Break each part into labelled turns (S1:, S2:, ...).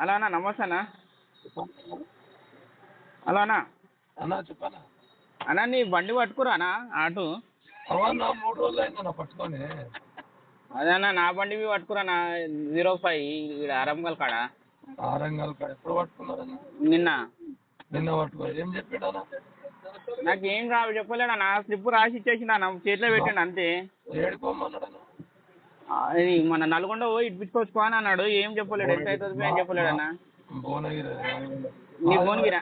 S1: Hello అన్న నమస్తే అన్న. హలో అన్న.
S2: అన్నా చెప్పనా?
S1: అన్న నీ బండి పట్టుకురా అన్న ఆటో.
S2: మూడు రోజులు అయిందన్న పట్టుకొని.
S1: అదే అన్న నా బండి బి పట్టుకురా అన్న జీరో ఫైవ్ ఇక్కడ అరంగల్ కాడ.
S2: ఆరంగాల కాడ ఎప్పుడు పట్టుకున్నారన్న
S1: నిన్న.
S2: నిన్న పట్టుకో ఏం చెప్పాడన్నా
S1: నాకు ఏం రా చెప్పలేడు అన్న. స్లిప్ రాసి ఇచ్చేసిండు అన్న చేతిలో పెట్టండి అంతే.
S2: ఏడుకోమన్నాడన్న
S1: ఆ, ఇది మన నల్గొండ పోయి ఇప్పించుకోవచ్చుకో అని అన్నాడు. ఏం చెప్పలేడు? ఎంత అవుతుంది అని చెప్పలేడు అన్న?
S2: భువనగిరి
S1: నీ భువనగిరా?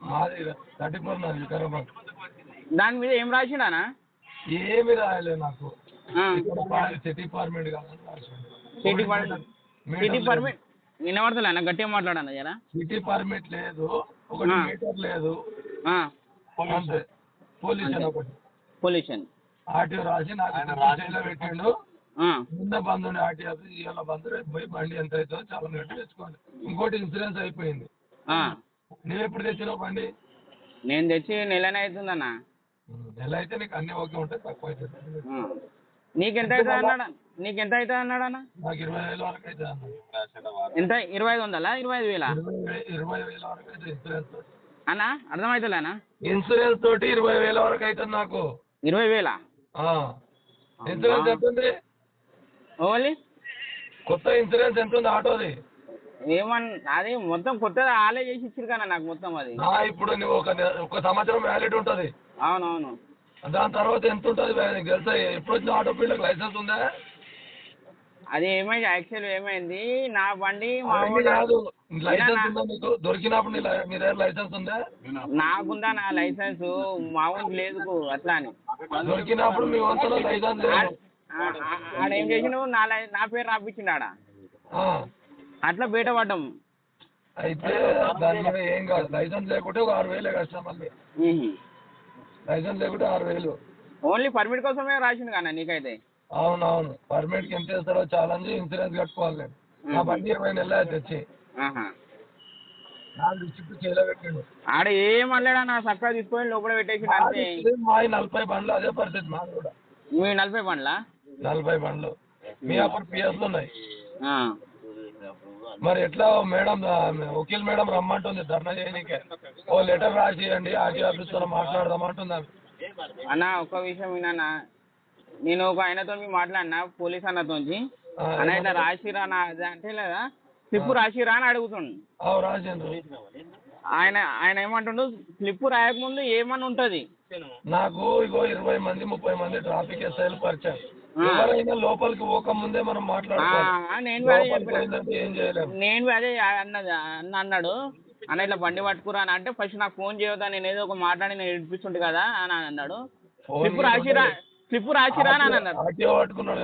S2: మాది థర్టీ ఫోర్ నాది వికారాబాద్.
S1: దాని మీద ఏం రాసిండు అన్న?
S2: ఏమి రాయలే నాకు. సిటీ
S1: పర్మిట్ సిటీ పర్మిట్ వినబడతలే అన్న? గట్టిగా మాట్లాడన్న జరా.
S2: సిటీ పర్మిట్ లేదు. ఒకటి
S1: ఆ.
S2: మీటర్ లేదు. పొల్యూషన్
S1: పొల్యూషన్
S2: ఆర్టీఓ రాసి నాకు రాసేలా పెట్టిండు. నిన్న బంద్ ఉండే ఆర్టీఓ ఆఫీస్ ఇవాళ బంద్ పోయి బండి ఎంత అవుతుందో చాలా గట్టి తెచ్చుకోవాలి. ఇంకోటి ఇన్సూరెన్స్ అయిపోయింది. నువ్వు ఎప్పుడు తెచ్చినావు బండి?
S1: నేను తెచ్చి నెలనే అవుతుందన్న.
S2: నెల అయితే నీకు అన్ని ఓకే ఉంటాయి తక్కువ అవుతుంది.
S1: నీకెంత అవుతుంది అన్నాడు నీకెంత అవుతుంది అన్నాడు అన్న?
S2: నాకు ఇరవై వేల వరకు అన్న.
S1: ఎంత? ఇరవై ఐదు వందలా? ఇరవై ఐదు వేలా?
S2: ఇరవై వేల వరకు అయితే ఇన్సూరెన్స్.
S1: అన్న అర్థమవుతలే అన్న
S2: ఇన్సూరెన్స్ తోటి ఇరవై వేల వరకు అవుతుంది నాకు.
S1: ఇరవై వేలా.
S2: ఇన్సూరెన్స్ ఎంత ఉంది?
S1: ఓన్లీ?
S2: కొత్త ఇన్సూరెన్స్ ఎంత ఉంది ఆటోది?
S1: ఏమన్ అది మొత్తం కొత్తది ఆలే చేసి ఇచ్చారు కదా నాకు మొత్తం అది.
S2: ఇప్పుడు నువ్వు ఒక ఒక సంవత్సరం వ్యాలిడ్ ఉంటుంది.
S1: అవునవును.
S2: దాని తర్వాత ఎంత ఉంటుంది తెలుసా ఎప్పుడు వచ్చిన ఆటో ఫీల్డ్ లైసెన్స్ ఉందా?
S1: అది ఏమైంది యాక్చువల్ ఏమైంది నా బండి
S2: కాదు లైసెన్స్
S1: ఏనా?
S2: ఉందా నీకు? దొరికినప్పుడు నీ దగ్గర లైసెన్స్ ఉందా?
S1: నాకుందా నా లైసెన్స్ మా ఊరికి లేదు అట్లా అని.
S2: దొరికినప్పుడు మీ వంతులో లైసెన్స్
S1: ఆడ- ఏం చేసిండు? నా నా పేరు రాపించిండు ఆడ. అట్లా బయట పడ్డాం.
S2: అయితే దాని మీద ఏం కాదు. లైసెన్స్ లేకుంటే ఒక ఆరు వేలే కష్టం మళ్ళీ. లైసెన్స్ లేకుంటే ఆరు వేలు.
S1: ఓన్లీ పర్మిట్ కోసమే రాసిండు కానీ నీకైతే?
S2: అవునవును. పర్మిట్కి ఎంత ఇస్తారో ఛాలెంజ్ ఇన్సూరెన్స్ కట్టుకోవాలి నేను. నా బండి ఇరవై నెలలు తెచ్చి.
S1: ఆడ ఏం అనలేడా? నా చక్కగా తీసుకొని లోపల
S2: మాది నలభై బండ్లు అదే పరిస్థితి మాది కూడా.
S1: మీ నలభై బండ్లా?
S2: నలభై బండ్లు. మీ అప్పుడు పిఎస్లు ఉన్నాయి. మరి ఎట్లా మేడం వకీల్ మేడం రమ్మంటుంది ధర్నా చేయనీకే. ఓ లెటర్ రాసియండి ఆర్టీ ఆఫీస్తో మాట్లాడదాం అంటుంది? ఆమె.
S1: అన్న ఒక్క విషయం వినా నేను ఒక ఆయనతో మాట్లాడినా పోలీస్ అన్నతో అన్న ఇట్లా రాసిరా నా అంటే లేదా? స్లిప్ రాసిరా అని అడుగుతుండు. ఆయన ఆయన ఏమంటుండు? స్లిప్ రాయకముందు ఏమని ఉంటుంది
S2: నాకు ఇగో ఇరవై మంది ముప్పై మంది ట్రాఫిక్ ఎస్ఐలు పరిచయం. ఎవరైనా లోపలికి పోక ముందే మనం మాట్లాడుకోవాలి.
S1: నేను అదే అన్నది అన్న అన్నాడు. అన్న ఇట్లా బండి పట్టుకురా అని అంటే ఫస్ట్ నాకు ఫోన్ చేయొద్దా నేను ఏదో ఒక మాట్లాడి నేను ఇడిపిస్తుంటు కదా అని అన్నాడు. స్లిప్ రాసిరా స్లిప్ రాసిరా అని అన్నాడు.
S2: ఆర్టీఓ పట్టుకున్నాడు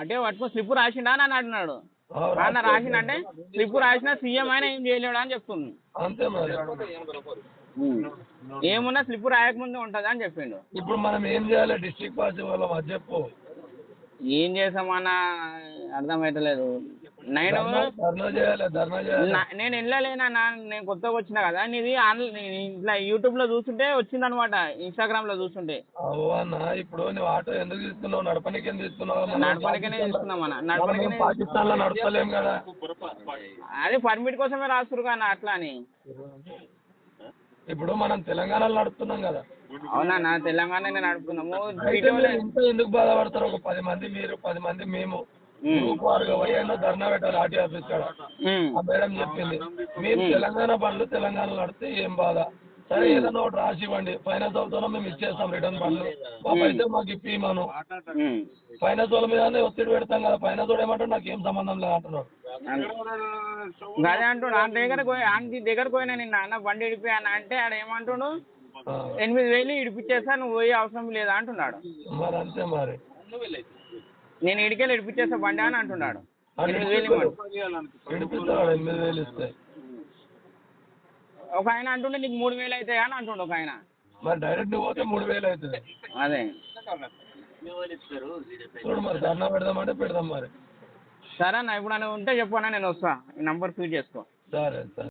S1: అంటే పట్టుకో స్లిప్ రాసిండా అని అన్నాడు.
S2: అవు,
S1: అన్న రాసిండంటే స్లిప్ రాసినా సీఎం అయినా ఏం చేయలేడు అని చెప్తుంది.
S2: అంతే మరి.
S1: ఏమున్నా స్లిప్ రాయకముందే ఉంటుంది అని చెప్పిండు.
S2: ఇప్పుడు మనం ఏం చేయాలి? డిస్ట్రిక్ట్ పార్టీ వాళ్ళం చెప్పు.
S1: ఏం చేసామన్నా అర్థమవుతలేదు నేను నేను వెళ్ళలేనా నేను కొత్తగా వచ్చినా కదా? నీది ఆన్లైన్ ఇట్లా యూట్యూబ్లో చూస్తుంటే వచ్చింది అనమాట ఇన్స్టాగ్రామ్లో చూస్తుంటే
S2: ఇప్పుడు నువ్వు ఆటో ఎందుకు తీసుకున్నావు? నడపనికి ఎందుకు తీసుకున్నావు?
S1: నడపనికనే తీసుకున్నామన్నా
S2: మనం
S1: నడపనికనే
S2: పాకిస్తాన్లో నడపలేం కదా.
S1: అదే పర్మిట్ కోసమే రాస్తురు కానీ అట్లా అని.
S2: ఇప్పుడు మనం తెలంగాణలో నడుపుతున్నాం కదా.
S1: అవునా నా
S2: ఇంత ఎందుకు బాధపడతారు? ఒక పది మంది మీరు పది మంది మేము. ధర్నా పెట్టాలి ఆర్టీ ఆఫీస్ కాడ. ఆ మేడం చెప్పింది మీరు తెలంగాణ బండ్లు తెలంగాణలో నడితే ఏం బాధ? సరే ఏదైనా ఒకటి రాసి ఇవ్వండి. ఫైనాన్స్ వాళ్ళతో మేము ఇచ్చేస్తాం రిటర్న్ మా పైసలు మాకు ఇప్పి మనం ఫైనాన్స్ వాళ్ళ మీదనే ఒత్తిడి పెడతాం కదా. ఫైనాన్స్ వాడు ఏమంటాడు? నాకు ఏం సంబంధం లేదు అంటున్నాడు.
S1: అదే అంటుండు ఆయన దగ్గర ఆయన దగ్గర పోయినా నిన్న అన్న బండి ఇడిపి అన్న అంటే ఆడ ఏమంటుండు?
S2: ఆ,
S1: ఎనిమిది వేలు ఇడిపించేస్తా నువ్వు పోయే అవసరం లేదా అంటున్నాడు.
S2: మరి అంతే మరి.
S1: నేను ఇడికెళ్ళి ఇడిపించేస్తా బండి అని అంటున్నాడు. ఒక ఆయన అంటుండే నీకు మూడు వేలు అవుతాయి అని అంటుండు ఒక ఆయన.
S2: మరి డైరెక్ట్ పోతే మూడు వేలు అవుతుంది.
S1: అదే.
S2: చూడు మరి ధర్నా పెడదామంటే పెడదాం మరి.
S1: సరే అన్న ఇప్పుడు అని ఉంటే చెప్పు అన్న నేను వస్తా. ఈ నంబర్ ఫీడ్ చేసుకో.
S2: సరే సరే.